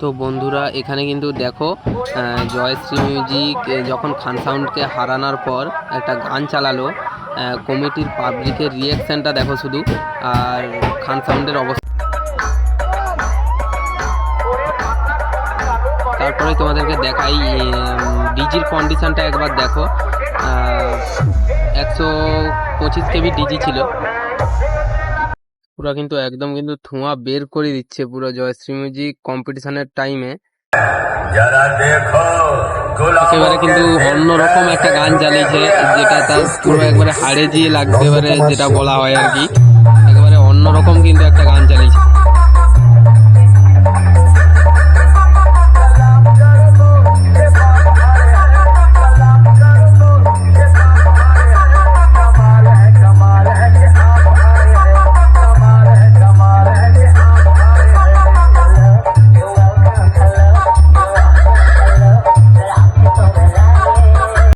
তো বন্ধুরা, এখানে কিন্তু দেখো জয়শ্রী মিউজিক যখন খান সাউন্ডকে হারানোর পর একটা গান চালালো কমিটির পাবলিকের রিয়াকশানটা দেখো শুধু, আর খান সাউন্ডের অবস্থা তারপরে তোমাদেরকে দেখাই ডিজির কন্ডিশনটা একবার দেখো। একশো পঁচিশ কেবি ডিজি ছিল। পুরা কিন্তু একদম কিন্তু ধোঁয়া বের করে দিচ্ছে পুরো জয়শ্রী মিউজিক কম্পিটিশনের টাইমে একেবারে কিন্তু অন্যরকম একটা গান চালিয়েছে যেটা তার পুরো একবারে হাড়ে দিয়ে লাগতে পারে যেটা বলা হয় আর কি। একেবারে অন্যরকম কিন্তু একটা গান চালিয়েছে।